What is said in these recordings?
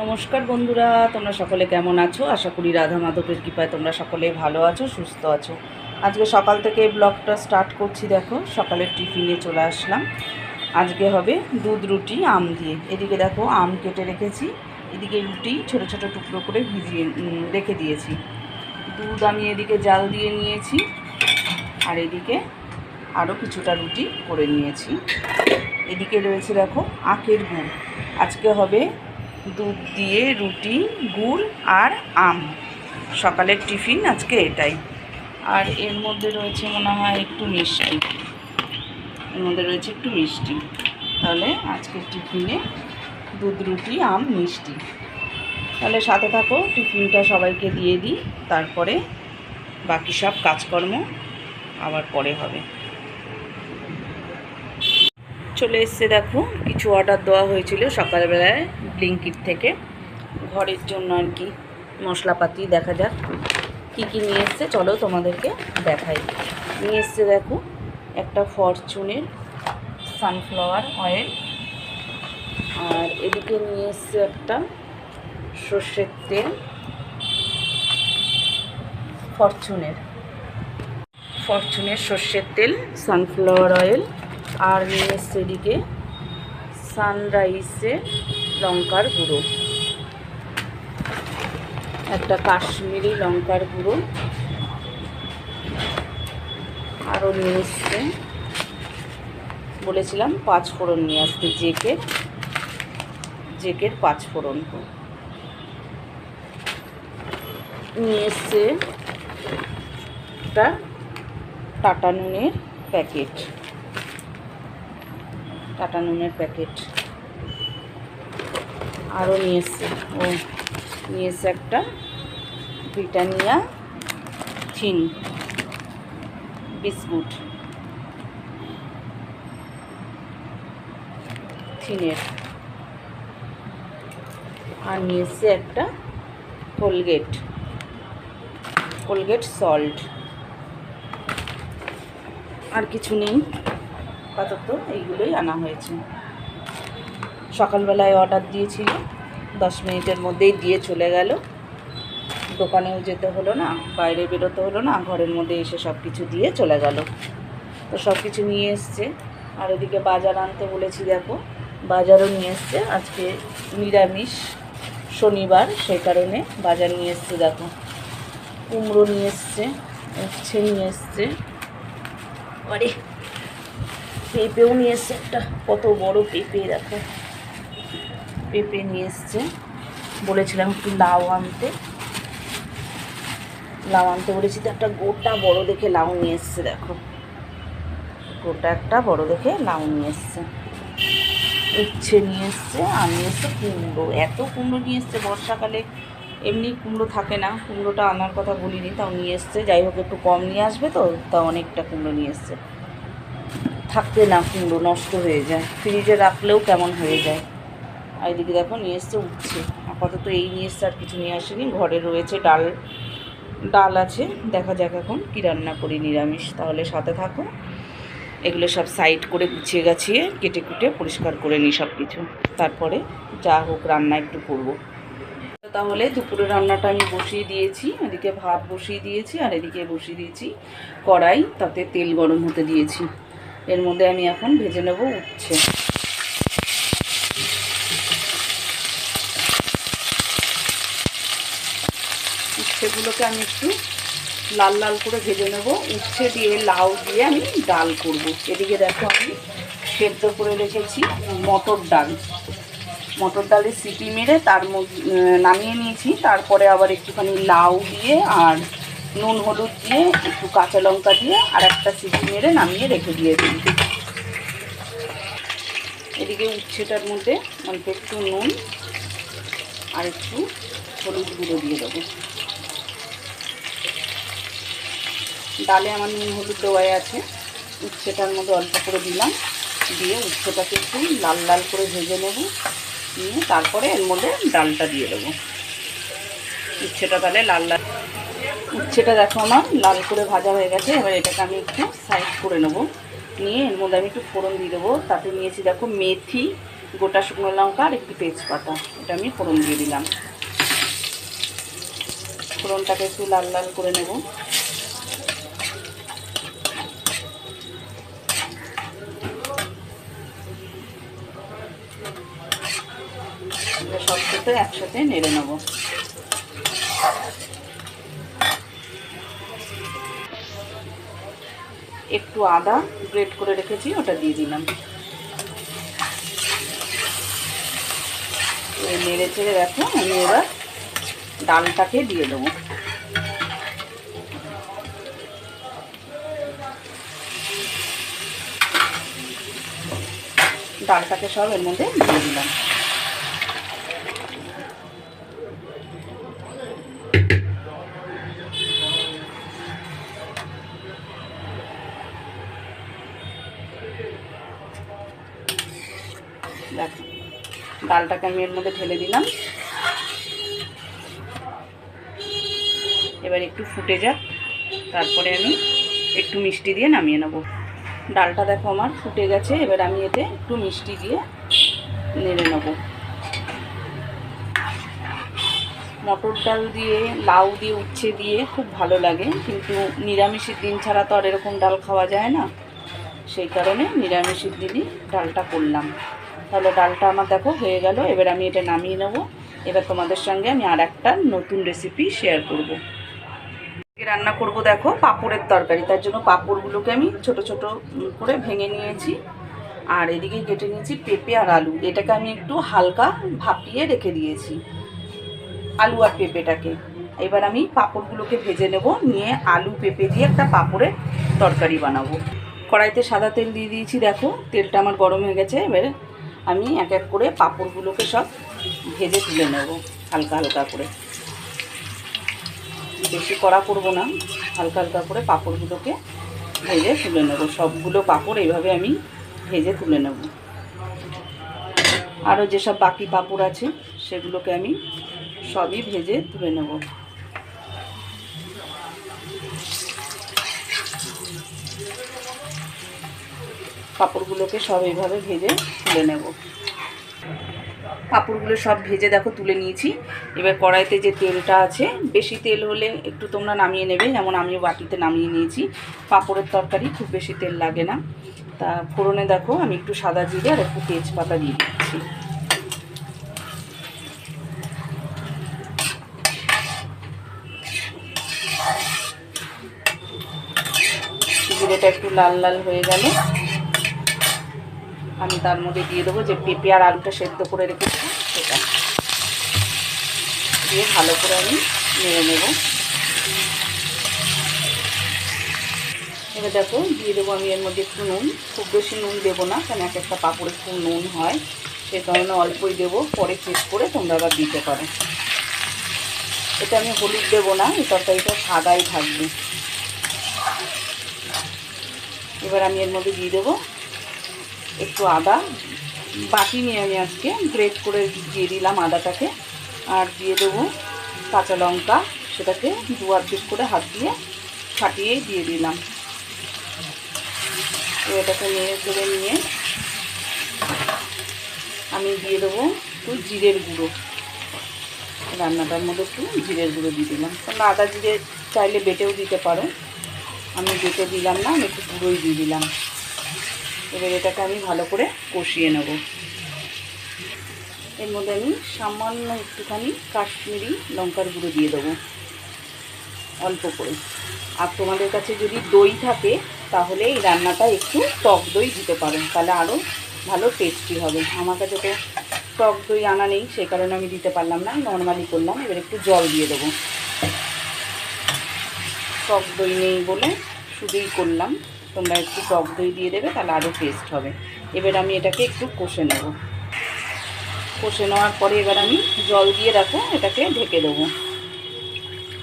নমস্কার বন্ধুরা, তোমরা সকলে কেমন আছো? আশা করি রাধা মাধবের কৃপায় তোমরা সকলে ভালো আছো, সুস্থ আছো। আজকে সকাল থেকে ব্লগটা স্টার্ট করছি, দেখো, সকালের টিফিনে চলে আসলাম। আজকে হবে দুধ, রুটি, আম দিয়ে। এদিকে দেখো, আম কেটে রেখেছি, এদিকে রুটি ছোট ছোট টুকরো করে ভিজিয়ে রেখে দিয়েছি। দুধ আমি এদিকে জাল দিয়ে নিয়েছি, আর এদিকে আরও কিছুটা রুটি করে নিয়েছি। এদিকে রয়েছে, দেখো, আখের গুড়। আজকে হবে দুধ দিয়ে রুটি, গুড় আর আম। সকালের টিফিন আজকে এটাই। আর এর মধ্যে রয়েছে মনে হয় একটু মিষ্টি। এর মধ্যে রয়েছে একটু মিষ্টি। তাহলে আজকের টিফিনে দুধ, রুটি, আম, মিষ্টি। তাহলে সাথে থাকো, টিফিনটা সবাইকে দিয়ে দিই। তারপরে বাকি সব কাজকর্ম আবার পরে হবে। চলে এসছে দেখো, কিছু অর্ডার দেওয়া হয়েছিল সকালবেলায়। ব্লিঙ্কিট থেকে। ঘরের জন্য আর কি মশলাপাতি দেখা যাক কী কী নিয়ে এসছে। চলো তোমাদেরকে দেখাই। নিয়ে এসছে দেখো একটা ফরচুনের সানফ্লাওয়ার অয়েল। আর এদিকে নিয়ে এসছে একটা সর্ষের তেল। ফরচুনের। ফরচুনের সর্ষের তেল, সানফ্লাওয়ার অয়েল। আর নিয়ে এসছে এদিকে সানরাইসের লঙ্কার গুঁড়ো। একটা কাশ্মীরি লঙ্কার গুঁড়ো। আরও নিয়ে এসছে। বলেছিলাম পাঁচ ফোড়ন নিয়ে আসতে, জেকের জেকের পাঁচ ফোড়ন নিয়ে এসছে একটা টাটা নুনের প্যাকেট। টাটা নুনের প্যাকেট। আরও নিয়ে ও নিয়ে এসছে একটা ব্রিটানিয়া থিন বিস্কুট। থিনের আর নিয়ে একটা কোলগেট। Colgate salt. আর কিছু নেই। আপাতত এইগুলোই আনা হয়েছে। সকালবেলায় অর্ডার দিয়েছিল। দশ মিনিটের মধ্যেই দিয়ে চলে গেল। দোকানেও যেতে হলো না, বাইরে বেরোতে হলো না, ঘরের মধ্যে এসে সব কিছু দিয়ে চলে গেল। তো সব কিছু নিয়ে এসছে। আর এদিকে বাজার আনতে বলেছি, দেখো, বাজারও নিয়ে এসছে। আজকে নিরামিষ শনিবার, সেই কারণে বাজার নিয়ে এসছে, দেখো। কুমড়ো নিয়ে এসছে, উচ্ছে নিয়ে এসছে। আরে, পেঁপেও নিয়ে এসছে একটা, কত বড় পেঁপে, দেখো। পেঁপে নিয়ে এসছে। বলেছিলাম একটু লাউ আনতে। লাউ আনতে বলেছি তো একটা গোটা বড় দেখে লাউ নিয়ে এসছে, দেখো। গোটা একটা বড় দেখে লাউ নিয়ে এসছে। উচ্ছে নিয়ে এসছে আর নিয়ে এসছে কুমড়ো। এত কুমড়ো নিয়ে এসছে বর্ষাকালে। এমনি কুমড়ো থাকে না, কুমড়োটা আনার কথা বলিনি, তাও নিয়ে এসছে। যাই হোক, একটু কম নিয়ে আসবে তো তা অনেকটা কুমড়ো নিয়ে এসছে। থাকতে না, কুমড়ো নষ্ট হয়ে যায়। ফ্রিজে রাখলেও কেমন হয়ে যায়। আর এদিকে দেখো নিয়ে এসছে উঠছে আপাতত এই নিয়ে এসছে আর কিছু নিয়ে আসেনি। ঘরে রয়েছে ডাল ডাল আছে। দেখা যাক এখন কী রান্না করি নিরামিষ। তাহলে সাথে থাকো। এগুলো সব সাইড করে গুছিয়ে গাছিয়ে, কেটে কুটে পরিষ্কার করে নিই সব কিছু তারপরে যা হোক রান্না একটু করব। তাহলে দুপুরে রান্নাটা আমি বসিয়ে দিয়েছি। এদিকে ভাত বসিয়ে দিয়েছি আর এদিকে বসিয়ে দিয়েছি কড়াই। তাতে তেল গরম হতে দিয়েছি। এর মধ্যে আমি এখন ভেজে নেব উচ্ছে। উচ্ছেগুলোকে আমি একটু লাল লাল করে ভেজে নেব। উচ্ছে দিয়ে, লাউ দিয়ে আমি ডাল করব। এদিকে দেখো আমি সেদ্ধ করে রেখেছি মটর ডাল। মটর ডালের সিটি মেরে তার নামিয়ে নিয়েছি। তারপরে আবার একটুখানি লাউ দিয়ে আর নুন হলুদ দিয়ে, একটু কাঁচা লঙ্কা দিয়ে আর একটা সিটি মেরে নামিয়ে রেখে দিয়ে দিই এদিকে উচ্ছেটার মধ্যে অল্প একটু নুন আর একটু হলুদ গুঁড়ো দিয়ে দেবো। ডালে আমার নুন হলুদ দেওয়াই আছে। উচ্ছেটার মধ্যে অল্প করে দিলাম। দিয়ে উচ্ছেটাকে একটু লাল লাল করে ভেজে নেব। নিয়ে তারপরে এর মধ্যে ডালটা দিয়ে দেবো। উচ্ছেটা তাহলে লাল লাল উচ্ছেটা দেখো আমার লাল করে ভাজা হয়ে গেছে। এবার এটাকে আমি একটু সাইড করে নেব। নিয়ে এর মধ্যে আমি একটু ফোড়ন দিয়ে দেবো। তাতে নিয়েছি দেখো মেথি, গোটা শুকনো লঙ্কা আর একটু তেজপাতা। এটা আমি ফোড়ন দিয়ে দিলাম। ফোড়নটাকে একটু লাল লাল করে নেব। সব একসাথে নেড়ে নেব। একটু আদা গ্রেট করে রেখেছি, ওটা দিয়ে দিলাম। নেড়ে চেড়ে দেখো, আমি এবার ডালটাকে দিয়ে দেবো। ডালটাকে সব এর মধ্যে দিয়ে দিলাম। দেখো, ডালটাকে আমি এর মধ্যে ঢেলে দিলাম। এবার একটু ফুটে যাক, তারপরে আমি একটু মিষ্টি দিয়ে নামিয়ে নেব। ডালটা দেখো আমার ফুটে গেছে, এবার আমি এতে একটু মিষ্টি দিয়ে নেড়ে নেব। মটর ডাল দিয়ে, লাউ দিয়ে, উচ্ছে দিয়ে খুব ভালো লাগে। কিন্তু নিরামিষের দিন ছাড়া তো আর এরকম ডাল খাওয়া যায় না। সেই কারণে নিরামিষের দিনই ডালটা করলাম। তাহলে ডালটা আমার দেখো হয়ে গেল। এবার আমি এটা নামিয়ে নেব। এবার তোমাদের সঙ্গে আমি আর একটা নতুন রেসিপি শেয়ার করব। রান্না করব দেখো পাপড়ের তরকারি। তার জন্য পাঁপড়গুলোকে আমি ছোট ছোট করে ভেঙে নিয়েছি। আর এদিকে কেটে নিয়েছি পেঁপে আর আলু। এটাকে আমি একটু হালকা ভাপিয়ে রেখে দিয়েছি। আলু আর পেঁপেটাকে। এবার আমি পাঁপড়গুলোকে ভেজে নেব, নিয়ে আলু, পেঁপে দিয়ে একটা পাঁপড়ের তরকারি বানাবো। কড়াইতে সাদা তেল দিয়ে দিয়েছি, দেখো, তেলটা আমার গরম হয়ে গেছে, এবারে আমি এক এক করে পাঁপড়গুলোকে সব ভেজে তুলে নেব, হালকা হালকা করে। বেশি কড়া করব না, হালকা হালকা করে পাঁপড়গুলোকে ভেজে তুলে নেব। সবগুলো পাঁপড় এইভাবে আমি ভেজে তুলে নেব। আরও যেসব বাকি পাঁপড় আছে, সেগুলোকে আমি সবই ভেজে তুলে নেব। পাঁপড়গুলোকে সব এইভাবে ভেজে তুলে নেব। পাঁপড়গুলো সব ভেজে দেখো তুলে নিয়েছি। এবার কড়াইতে যে তেলটা আছে, বেশি তেল হলে একটু তোমরা নামিয়ে নেবে, যেমন আমিও বাটিতে নামিয়ে নিয়েছি। পাঁপড়ের তরকারি খুব বেশি তেল লাগে না। তা ফোড়নে দেখো, আমি একটু সাদা জিরে আর একটু তেজপাতা দিয়ে দিচ্ছি। জিরেটা একটু লাল লাল হয়ে গেলে। আমি তার মধ্যে দিয়ে দেবো যে পেঁপে আর আলুটা সেদ্ধ করে রেখেছি সেটা। দিয়ে ভালো করে আমি নেড়ে নেব। এবার দেখো, দিয়ে দেবো আমি এর মধ্যে একটু নুন। খুব বেশি নুন দেবো না, কারণ এক একটা পাঁপড়ে খুব নুন হয়। সে কারণে অল্পই দেবো, পরে চেক করে তোমরা আবার দিতে পারো। এটা আমি হলুদ দেবো না, এই তরকারিটা সাদাই থাকবে। এবার আমি এর মধ্যে দিয়ে দেবো একটু আদা। বাটি নিয়ে আমি আজকে গ্রেট করে দিয়ে দিলাম আদাটাকে। আর দিয়ে দেবো কাঁচা লঙ্কা, সেটাকে দু পিস করে হাত দিয়ে ফাটিয়েই দিয়ে দিলাম। এটাকে নেড়ে চেড়ে নিয়ে আমি দিয়ে দেবো একটু জিরের গুঁড়ো। রান্নাটার মধ্যে একটু জিরের গুঁড়ো দিয়ে দিলাম। তোমরা আদা জিরে চাইলে বেটেও দিতে পারো। আমি বেটে দিলাম না, আমি একটু গুঁড়োই দিয়ে দিলাম। এবার এটাকে আমি ভালো করে কষিয়ে নেব। এর মধ্যে আমি সামান্য একটুখানি কাশ্মীরি লঙ্কার গুঁড়ো দিয়ে দেবো, অল্প করে। আর তোমাদের কাছে যদি দই থাকে, তাহলে এই রান্নাটা একটু টক দই দিতে পারো, তাহলে আরও ভালো টেস্টি হবে। আমার কাছে তো টক দই আনা নেই, সেই কারণে আমি দিতে পারলাম না নর্মালি করলাম। এবার একটু জল দিয়ে দেবো। টক দই নেই বলে শুধুই করলাম। তোমরা একটু টক দই দিয়ে দেবে, তাহলে আরও টেস্ট হবে। এবার আমি এটাকে একটু কষে নেব। কষে নেওয়ার পরে এবার আমি জল দিয়ে রাখো এটাকে ঢেকে দেবো।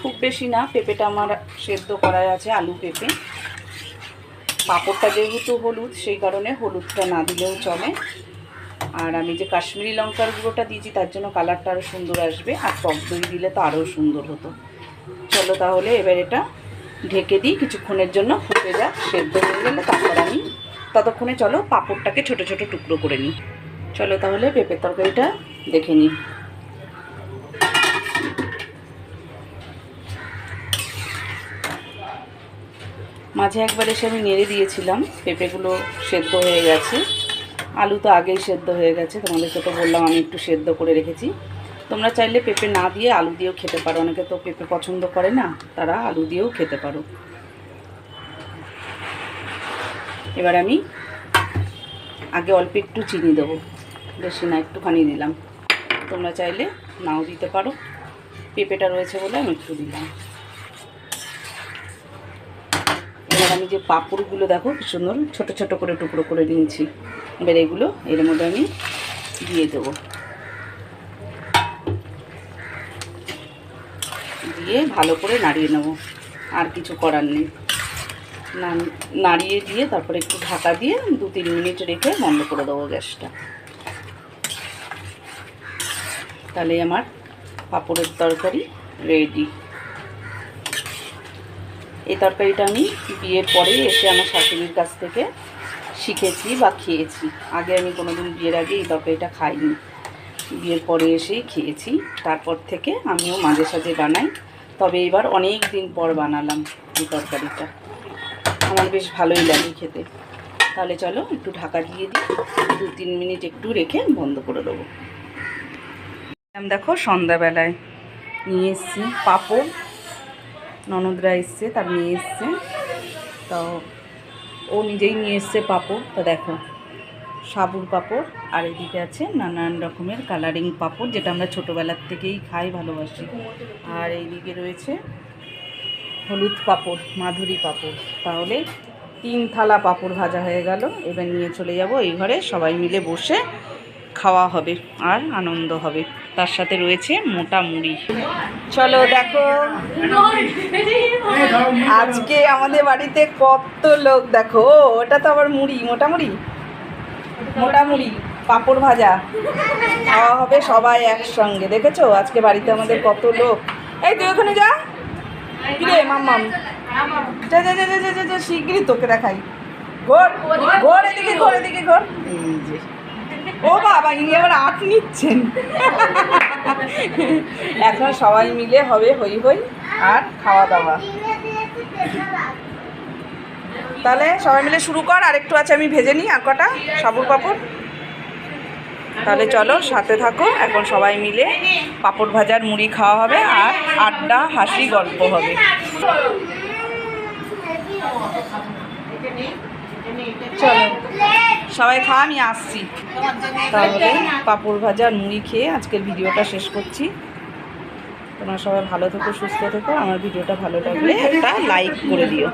খুব বেশি না, পেঁপেটা আমার সেদ্ধ করা আছে, আলু পেঁপে। পাঁপড়টা যেহেতু হলুদ, সেই কারণে হলুদটা না দিলেও চলে। আর আমি যে কাশ্মীরি লঙ্কার গুঁড়োটা দিয়েছি, তার জন্য কালারটা আরও সুন্দর আসবে। আর টক দই দিলে তো আরও সুন্দর হতো। চলো তাহলে এবার এটা ঢেকে দিই, কিছুক্ষণের জন্য ফুটে যাক, সেদ্ধ হয়ে গেলে তারপর আমি ততক্ষণে চলো পাঁপড়টাকে ছোট ছোট টুকরো করে নিই। চলো তাহলে পেঁপের তরকারিটা দেখে নিই। মাঝে একবার এসে আমি নেড়ে দিয়েছিলাম, পেঁপেগুলো সেদ্ধ হয়ে গেছে। আলু তো আগেই সেদ্ধ হয়ে গেছে, তোমাদেরকে তো বললাম আমি একটু সেদ্ধ করে রেখেছি। তোমরা চাইলে পেঁপে না দিয়ে আলু দিয়েও খেতে পারো। অনেকে তো পেঁপে পছন্দ করে না, তারা আলু দিয়েও খেতে পারো। এবার আমি আগে অল্প একটু চিনি দেবো। বেশি না, একটুখানি দিলাম। তোমরা চাইলে নাও দিতে পারো। পেঁপেটা রয়েছে বলে আমি একটু দিলাম। এবার আমি যে পাঁপড়গুলো দেখো সুন্দর, ছোটো ছোটো করে টুকরো করে নিয়েছি। এবার এগুলো এর মধ্যে আমি দিয়ে দেবো। দিয়ে ভালো করে নাড়িয়ে নেব। আর কিছু করার নেই। নাড়িয়ে দিয়ে তারপরে একটু ঢাকা দিয়ে দু তিন মিনিট রেখে বন্ধ করে দেবো গ্যাসটা। তাহলে আমার পাঁপড়ের তরকারি রেডি। এই তরকারিটা আমি বিয়ের পরে এসে আমার শাশুড়ির কাছ থেকে শিখেছি বা খেয়েছি। আগে আমি কোনোদিন বিয়ের আগে এই তরকারিটা খাইনি। বিয়ের পরে এসেই খেয়েছি। তারপর থেকে আমিও মাঝে সাঝে বানাই। তবে এবার অনেক দিন পর বানালাম এই তরকারিটা। আমার বেশ ভালোই লাগে খেতে। তাহলে চলো একটু ঢাকা দিয়ে দিই। দু তিন মিনিট একটু রেখে বন্ধ করে দেবো। দেখো সন্ধ্যাবেলায়। নিয়ে এসছি পাঁপড়। ননদরা এসছে, তার নিয়ে এসছে। তো ও নিজেই নিয়ে এসছে পাঁপড়। তো দেখো সাবুর পাঁপড়, আর এদিকে আছে নানান রকমের কালারিং পাঁপড়, যেটা আমরা ছোটোবেলার থেকেই খাই, ভালোবাসি। আর এইদিকে রয়েছে হলুদ পাঁপড়, মাধুরী পাঁপড়। তাহলে তিন থালা পাঁপড় ভাজা হয়ে গেল। এবার নিয়ে চলে যাব এই ঘরে। সবাই মিলে বসে খাওয়া হবে আর আনন্দ হবে। তার সাথে রয়েছে মোটা মুড়ি। চলো দেখো। আজকে আমাদের বাড়িতে কত লোক, দেখো ওটা তো আবার মুড়ি, মোটা মুড়ি? মোটা মুড়ি পাঁপড় ভাজা। খাওয়া হবে সবাই একসঙ্গে। দেখেছ? আজকে বাড়িতে আমাদের কত লোক। এই তুই ওখানে যা। কিরে মাম্মাম? যা যা যা যা যা যা যা শিগগিরই তোকে দেখাই। ঘোর ঘোর এদিকে ঘোর এদিকে ঘোর। এই যে। ও বাবা ইনি আবার আট নিচ্ছেন। এখন সবাই মিলে হবে হই হই আর খাওয়া দাওয়া। তাহলে সবাই মিলে শুরু কর, আর একটু আছে আমি ভেজে নিই, আর কটা? সাবুর পাপড়? তাহলে চলো, সাথে থাকো, এখন সবাই মিলে পাপড় ভাজার মুড়ি খাওয়া হবে, আর আড্ডা হাসি গল্প হবে। চলো, সবাই খাওয়া আমি আসছি। তাহলে পাপড় ভাজার মুড়ি খেয়ে আজকের ভিডিওটা শেষ করছি। তোমরা সবাই ভালো থেকো, সুস্থ থেকো, আমার ভিডিওটা ভালো লাগলে একটা লাইক করে দিও।